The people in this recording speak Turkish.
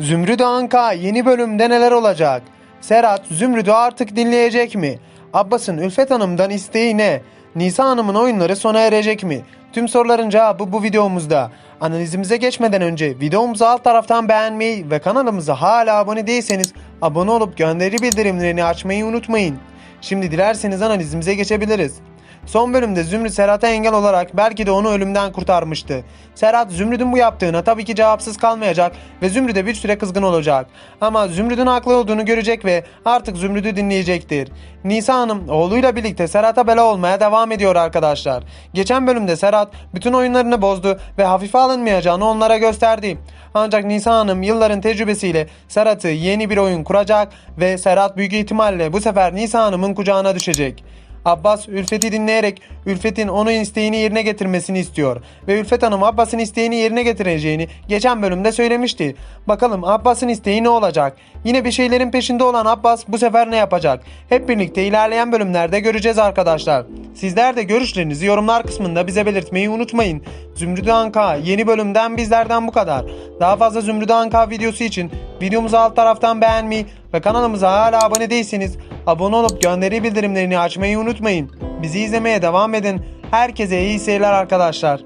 Zümrüt Anka yeni bölümde neler olacak? Serhat Zümrüt'ü artık dinleyecek mi? Abbas'ın Ülfet Hanım'dan isteği ne? Nisa Hanım'ın oyunları sona erecek mi? Tüm soruların cevabı bu videomuzda. Analizimize geçmeden önce videomuzu alt taraftan beğenmeyi ve kanalımıza hala abone değilseniz abone olup gönderi bildirimlerini açmayı unutmayın. Şimdi dilerseniz analizimize geçebiliriz. Son bölümde Zümrüt Serhat'a engel olarak belki de onu ölümden kurtarmıştı. Serhat Zümrüt'ün bu yaptığına tabii ki cevapsız kalmayacak ve Zümrüt'e bir süre kızgın olacak. Ama Zümrüt'ün haklı olduğunu görecek ve artık Zümrüt'ü dinleyecektir. Nisa Hanım oğluyla birlikte Serhat'a bela olmaya devam ediyor arkadaşlar. Geçen bölümde Serhat bütün oyunlarını bozdu ve hafife alınmayacağını onlara gösterdi. Ancak Nisa Hanım yılların tecrübesiyle Serhat'ı yeni bir oyun kuracak ve Serhat büyük ihtimalle bu sefer Nisa Hanım'ın kucağına düşecek. Abbas Ülfet'i dinleyerek Ülfet'in onun isteğini yerine getirmesini istiyor. Ve Ülfet Hanım Abbas'ın isteğini yerine getireceğini geçen bölümde söylemişti. Bakalım Abbas'ın isteği ne olacak? Yine bir şeylerin peşinde olan Abbas bu sefer ne yapacak? Hep birlikte ilerleyen bölümlerde göreceğiz arkadaşlar. Sizler de görüşlerinizi yorumlar kısmında bize belirtmeyi unutmayın. Zümrüdü Anka yeni bölümden bizlerden bu kadar. Daha fazla Zümrüdü Anka videosu için videomuzu alt taraftan beğenmeyi ve kanalımıza hala abone değilseniz abone olup gönderi bildirimlerini açmayı unutmayın. Bizi izlemeye devam edin. Herkese iyi seyirler arkadaşlar.